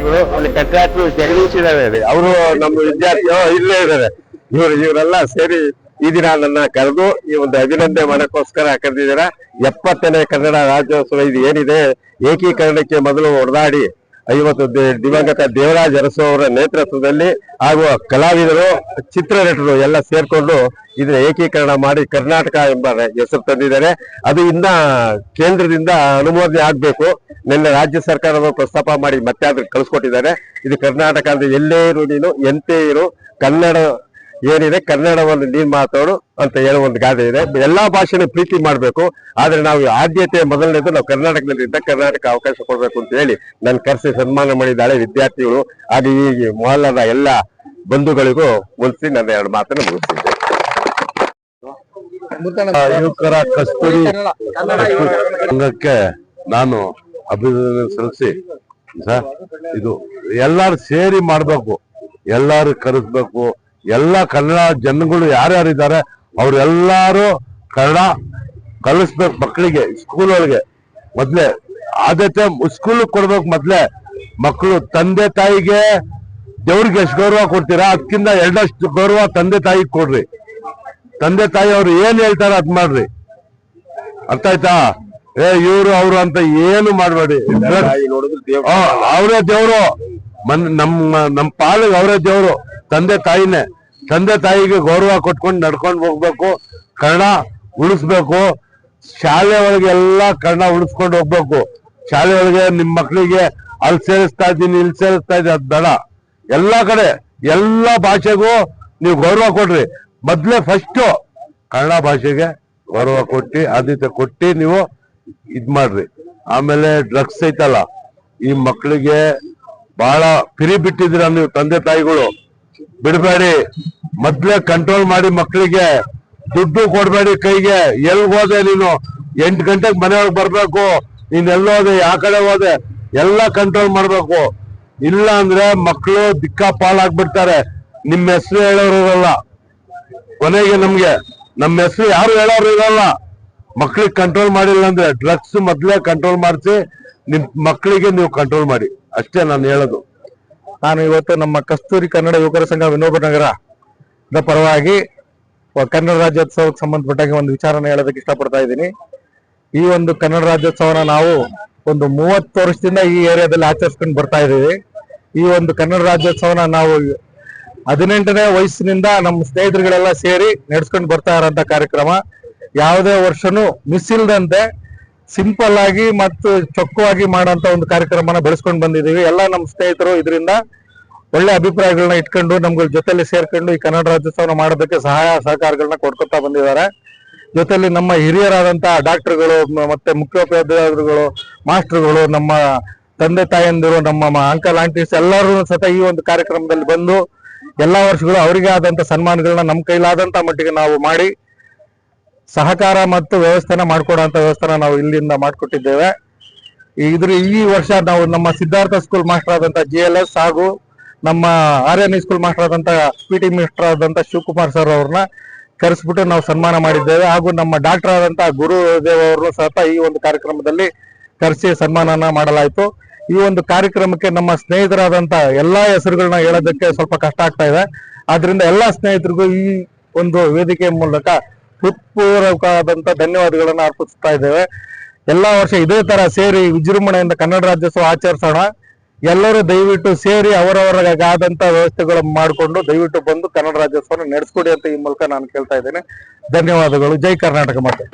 ಇವರು ಅಲ್ಲಿ ಕಂಟ್ರಾಕ್ಟರ್ ಜಗದೀಶ್ ಇದಾರೆ ಅವರು ನಮ್ಮ ವಿದ್ಯಾರ್ಥಿಯೋ ಇಲ್ಲೇ ಇದ್ದಾರೆ. ಇವರು ಇವರೆಲ್ಲ ಸೇರಿ ಈ ದಿನ ನನ್ನ ಕರೆದು ಈ ಒಂದು ಅಭಿನಂದನೆ ಮಾಡೋಕ್ಕೋಸ್ಕರ ಕರೆದಿದ್ದೀರಾ. ಎಪ್ಪತ್ತನೇ ಕನ್ನಡ ರಾಜ್ಯೋತ್ಸವ ಇದು ಏನಿದೆ? ಏಕೀಕರಣಕ್ಕೆ ಮೊದಲು ಹೊಡೆದಾಡಿ ಐವತ್ತು ದಿವಂಗತ ದೇವರಾಜ್ ಅರಸು ಅವರ ನೇತೃತ್ವದಲ್ಲಿ ಹಾಗೂ ಕಲಾವಿದರು, ಚಿತ್ರನಟರು ಎಲ್ಲ ಸೇರ್ಕೊಂಡು ಇದನ್ನ ಏಕೀಕರಣ ಮಾಡಿ ಕರ್ನಾಟಕ ಎಂಬ ಹೆಸರು ತಂದಿದ್ದಾರೆ. ಅದು ಇನ್ನ ಕೇಂದ್ರದಿಂದ ಅನುಮೋದನೆ ಆಗ್ಬೇಕು. ನಿನ್ನೆ ರಾಜ್ಯ ಸರ್ಕಾರವನ್ನು ಪ್ರಸ್ತಾಪ ಮಾಡಿ ಮತ್ತೆ ಅದ್ರ ಕಳಿಸ್ಕೊಟ್ಟಿದ್ದಾರೆ. ಇದು ಕರ್ನಾಟಕ ಅಂದ್ರೆ ಎಲ್ಲೇ ಇರು ನೀನು, ಎಂತೆ ಇರು, ಕನ್ನಡ ಏನಿದೆ? ಕನ್ನಡವನ್ನು ನೀನ್ ಮಾತಾಡು ಅಂತ ಹೇಳೋ ಒಂದು ಗಾದೆ ಇದೆ. ಎಲ್ಲಾ ಭಾಷೆನೂ ಪ್ರೀತಿ ಮಾಡಬೇಕು. ಆದ್ರೆ ನಾವು ಆದ್ಯತೆ ಮೊದಲನೇದು ನಾವು ಕರ್ನಾಟಕದಲ್ಲಿ ಇದ್ದ ಕರ್ನಾಟಕ ಅವಕಾಶ ಕೊಡಬೇಕು ಅಂತ ಹೇಳಿ ನನ್ನ ಕರೆಸಿ ಸನ್ಮಾನ ಮಾಡಿದ್ದಾಳೆ ವಿದ್ಯಾರ್ಥಿಗಳು. ಹಾಗೆ ಈ ಮೊಹಲ್ಲದ ಎಲ್ಲ ಬಂಧುಗಳಿಗೂ ಮುಗಿಸಿ ನನ್ನ ಎರಡು ಮಾತನ್ನು ಮುಗಿಸ್ತಿದ್ದೆ ಯುವಕರ ಕಸ್ತೂರಿ ಸಂಘಕ್ಕೆ ನಾನು ಅಭಿನಂದನೆ ಸಲ್ಲಿಸಿ ಸರ್ ಇದು ಎಲ್ಲಾರು ಸೇರಿ ಮಾಡಬೇಕು. ಎಲ್ಲಾರು ಕರೆಸ್ಬೇಕು. ಎಲ್ಲ ಕನ್ನಡ ಜನಗಳು ಯಾರ್ಯಾರಿದ್ದಾರೆ ಅವರೆಲ್ಲರೂ ಕನ್ನಡ ಕಲಿಸ್ಬೇಕು ಮಕ್ಕಳಿಗೆ ಸ್ಕೂಲ್ ಒಳಗೆ ಮೊದ್ಲೆ ಆದ್ಯತೆ ಸ್ಕೂಲ್ ಕೊಡ್ಬೇಕು ಮೊದ್ಲೇ. ಮಕ್ಕಳು ತಂದೆ ತಾಯಿಗೆ ದೇವ್ರಿಗೆ ಎಷ್ಟು ಗೌರವ ಕೊಡ್ತೀರಾ? ಅದಕ್ಕಿಂತ ಎರಡಷ್ಟು ಗೌರವ ತಂದೆ ತಾಯಿಗೆ ಕೊಡ್ರಿ. ತಂದೆ ತಾಯಿ ಅವ್ರು ಏನ್ ಹೇಳ್ತಾರ ಅದ್ ಮಾಡ್ರಿ. ಅರ್ಥ ಆಯ್ತಾ? ಏ ಇವ್ರು ಅವ್ರು ಅಂತ ಏನು ಮಾಡ್ಬೇಡಿ. ಅವರೇ ದೇವ್ರು. ಮನ್ ನಮ್ಮ ನಮ್ಮ ಪಾಲಿಗೆ ಅವರೇ ದೇವ್ರು. ತಂದೆ ತಾಯಿನೇ, ತಂದೆ ತಾಯಿಗೆ ಗೌರವ ಕೊಟ್ಕೊಂಡು ನಡ್ಕೊಂಡು ಹೋಗ್ಬೇಕು, ಕನ್ನಡ ಉಳಿಸ್ಬೇಕು, ಶಾಲೆ ಒಳಗೆ ಎಲ್ಲ ಕನ್ನಡ ಉಳಿಸ್ಕೊಂಡು ಹೋಗ್ಬೇಕು. ಶಾಲೆ ಒಳಗೆ ನಿಮ್ ಮಕ್ಳಿಗೆ ಅಲ್ಲಿ ಸೇರಿಸ್ತಾ ಇದ್ದೀನಿ, ಇಲ್ಲಿ ಸೇರಿಸ್ತಾ ಇದ್ದೀನಿ, ಅದು ಬೇಡ. ಎಲ್ಲಾ ಕಡೆ, ಎಲ್ಲಾ ಭಾಷೆಗೂ ನೀವು ಗೌರವ ಕೊಡ್ರಿ. ಮೊದ್ಲೇ ಫಸ್ಟ್ ಕನ್ನಡ ಭಾಷೆಗೆ ಗೌರವ ಕೊಟ್ಟು, ಆದ್ಯತೆ ಕೊಟ್ಟು ನೀವು ಇದ್ ಮಾಡ್ರಿ. ಆಮೇಲೆ ಡ್ರಗ್ಸ್ ಐತಲ್ಲ, ಈ ಮಕ್ಕಳಿಗೆ ಬಹಳ ಪಿರಿ ಬಿಟ್ಟಿದ್ದೀರ ನೀವು ತಂದೆ ತಾಯಿಗಳು. ಬಿಡಬೇಡಿ. ಮೊದ್ಲೇ ಕಂಟ್ರೋಲ್ ಮಾಡಿ ಮಕ್ಕಳಿಗೆ ದುಡ್ಡು ಕೊಡಬೇಡಿ ಕೈಗೆ. ಎಲ್ ಹೋದೆ ನೀನು? ಎಂಟು ಗಂಟೆಗೆ ಮನೆಯೊಳಗೆ ಬರಬೇಕು. ನೀನ್ ಎಲ್ಲೋದೆ ಯಾವ ಕಡೆ ಹೋದೆ? ಎಲ್ಲ ಕಂಟ್ರೋಲ್ ಮಾಡಬೇಕು. ಇಲ್ಲ ಅಂದ್ರೆ ಮಕ್ಕಳು ದಿಕ್ಕಾಪಾಲಾಗ್ಬಿಡ್ತಾರೆ. ನಿಮ್ಮ ಹೆಸರು ಹೇಳೋರು ಇರಲ್ಲ. ಕೊನೆಗೆ ನಮ್ಗೆ. ನಮ್ಮ ಹೆಸರು ಯಾರು ಹೇಳೋರು ಇರಲ್ಲ. ಮಕ್ಳಿಗೆ ಕಂಟ್ರೋಲ್ ಮಾಡಿಲ್ಲ ಅಂದ್ರೆ ಡ್ರಗ್ಸ್ ಮೊದ್ಲೇ ಕಂಟ್ರೋಲ್ ಮಾಡಿಸಿ, ನಿಮ್ ಮಕ್ಕಳಿಗೆ ನೀವು ಕಂಟ್ರೋಲ್ ಮಾಡಿ. ಅಷ್ಟೇ ನಾನು ಹೇಳೋದು. ನಾನು ಇವತ್ತು ನಮ್ಮ ಕಸ್ತೂರಿ ಕನ್ನಡ ಯುವಕರ ಸಂಘ ವಿನೋಬ ನಗರ. ದ ಪರವಾಗಿ ಕನ್ನಡ ರಾಜ್ಯೋತ್ಸವಕ್ಕೆ ಸಂಬಂಧಪಟ್ಟಾಗಿ ಒಂದು ವಿಚಾರನ ಹೇಳೋದಕ್ಕೆ ಇಷ್ಟಪಡ್ತಾ ಇದ್ದೀನಿ. ಈ ಒಂದು ಕನ್ನಡ ರಾಜ್ಯೋತ್ಸವನ ನಾವು ಒಂದು ಮೂವತ್ತು ವರ್ಷದಿಂದ ಈ ಏರಿಯಾದಲ್ಲಿ ಆಚರಿಸ್ಕೊಂಡು ಬರ್ತಾ ಇದ್ದೀವಿ. ಈ ಒಂದು ಕನ್ನಡ ರಾಜ್ಯೋತ್ಸವನ ನಾವು ಹದಿನೆಂಟನೇ ವಯಸ್ಸಿನಿಂದ ನಮ್ಮ ಸ್ನೇಹಿತರುಗಳೆಲ್ಲ ಸೇರಿ ನಡೆಸ್ಕೊಂಡು ಬರ್ತಾ ಇರೋಂಥ ಕಾರ್ಯಕ್ರಮ. ಯಾವುದೇ ವರ್ಷನೂ ಮಿಸ್ ಇಲ್ದಂತೆ ಸಿಂಪಲ್ ಆಗಿ ಮತ್ತು ಚೊಕ್ಕವಾಗಿ ಮಾಡೋಂಥ ಒಂದು ಕಾರ್ಯಕ್ರಮನ ಬೆಳೆಸ್ಕೊಂಡು ಬಂದಿದ್ದೀವಿ. ಎಲ್ಲ ನಮ್ಮ ಸ್ನೇಹಿತರು ಇದರಿಂದ ಒಳ್ಳೆ ಅಭಿಪ್ರಾಯಗಳನ್ನ ಇಟ್ಕೊಂಡು ನಮ್ಗಳ ಜೊತೆಯಲ್ಲಿ ಸೇರ್ಕೊಂಡು ಈ ಕನ್ನಡ ರಾಜ್ಯೋತ್ಸವ ಮಾಡೋದಕ್ಕೆ ಸಹಾಯ ಸಹಕಾರಗಳನ್ನ ಕೊಡ್ಕೊತಾ ಬಂದಿದ್ದಾರೆ. ಜೊತೆಯಲ್ಲಿ ನಮ್ಮ ಹಿರಿಯರಾದಂತಹ ಡಾಕ್ಟರ್ಗಳು ಮತ್ತು ಮುಖ್ಯೋಪಾಧ್ಯಾಯರುಗಳು, ಮಾಸ್ಟರ್ಗಳು, ನಮ್ಮ ತಂದೆ ತಾಯಂದಿರು, ನಮ್ಮ ಅಂಕಲ್, ಆಂಟೀಸ್ ಎಲ್ಲರೂ ಸತ ಈ ಒಂದು ಕಾರ್ಯಕ್ರಮದಲ್ಲಿ ಬಂದು ಎಲ್ಲಾ ವರ್ಷಗಳು ಅವರಿಗೆ ಆದಂತ ಸನ್ಮಾನಗಳನ್ನ ನಮ್ಮ ಕೈಲಾದಂತ ಮಟ್ಟಿಗೆ ನಾವು ಮಾಡಿ ಸಹಕಾರ ಮತ್ತು ವ್ಯವಸ್ಥೆನ ಮಾಡ್ಕೊಡೋಂತ ವ್ಯವಸ್ಥೆನ ನಾವು ಇಲ್ಲಿಂದ ಮಾಡಿಕೊಟ್ಟಿದ್ದೇವೆ. ಇದ್ರ ಈ ವರ್ಷ ನಾವು ನಮ್ಮ ಸಿದ್ಧಾರ್ಥ ಸ್ಕೂಲ್ ಮಾಸ್ಟರ್ ಆದಂತ ಜಿ ಎಲ್ ಎಸ್ ಹಾಗೂ ನಮ್ಮ ಆರ್ ಎನ್ ಸ್ಕೂಲ್ ಮಾಸ್ಟರ್ ಆದಂತ ಪಿ ಟಿ ಮಿನಿಸ್ಟರ್ ಆದಂತ ಶಿವಕುಮಾರ್ ಸರ್ ಅವ್ರನ್ನ ಕರೆಸ್ಬಿಟ್ಟು ನಾವು ಸನ್ಮಾನ ಮಾಡಿದ್ದೇವೆ. ಹಾಗೂ ನಮ್ಮ ಡಾಕ್ಟರ್ ಆದಂತ ಗುರುದೇವ್ ಅವರು ಸಹ ಈ ಒಂದು ಕಾರ್ಯಕ್ರಮದಲ್ಲಿ ಕರೆಸಿ ಸನ್ಮಾನನ ಮಾಡಲಾಯಿತು. ಈ ಒಂದು ಕಾರ್ಯಕ್ರಮಕ್ಕೆ ನಮ್ಮ ಸ್ನೇಹಿತರಾದಂತ ಎಲ್ಲಾ ಹೆಸರುಗಳನ್ನ ಹೇಳೋದಕ್ಕೆ ಸ್ವಲ್ಪ ಕಷ್ಟ ಆಗ್ತಾ ಇದೆ. ಆದ್ರಿಂದ ಎಲ್ಲಾ ಸ್ನೇಹಿತರಿಗೂ ಈ ಒಂದು ವೇದಿಕೆ ಮೂಲಕ ಹೃತ್ಪೂರ್ವಕವಾದಂತ ಧನ್ಯವಾದಗಳನ್ನ ಅರ್ಪಿಸ್ತಾ ಇದ್ದೇವೆ. ಎಲ್ಲಾ ವರ್ಷ ಇದೇ ತರ ಸೇರಿ ವಿಜೃಂಭಣೆಯಿಂದ ಕನ್ನಡ ರಾಜ್ಯೋತ್ಸವ ಆಚರಿಸೋಣ. ಎಲ್ಲರೂ ದಯವಿಟ್ಟು ಸೇರಿ ಅವರವರಿಗಾದಂತ ವ್ಯವಸ್ಥೆಗಳನ್ನು ಮಾಡಿಕೊಂಡು ದಯವಿಟ್ಟು ಬಂದು ಕನ್ನಡ ರಾಜ್ಯೋತ್ಸವ ನಡೆಸ್ಕೊಡಿ ಅಂತ ಈ ಮೂಲಕ ನಾನು ಕೇಳ್ತಾ ಇದ್ದೇನೆ. ಧನ್ಯವಾದಗಳು. ಜೈ ಕರ್ನಾಟಕ ಮಾತೆ.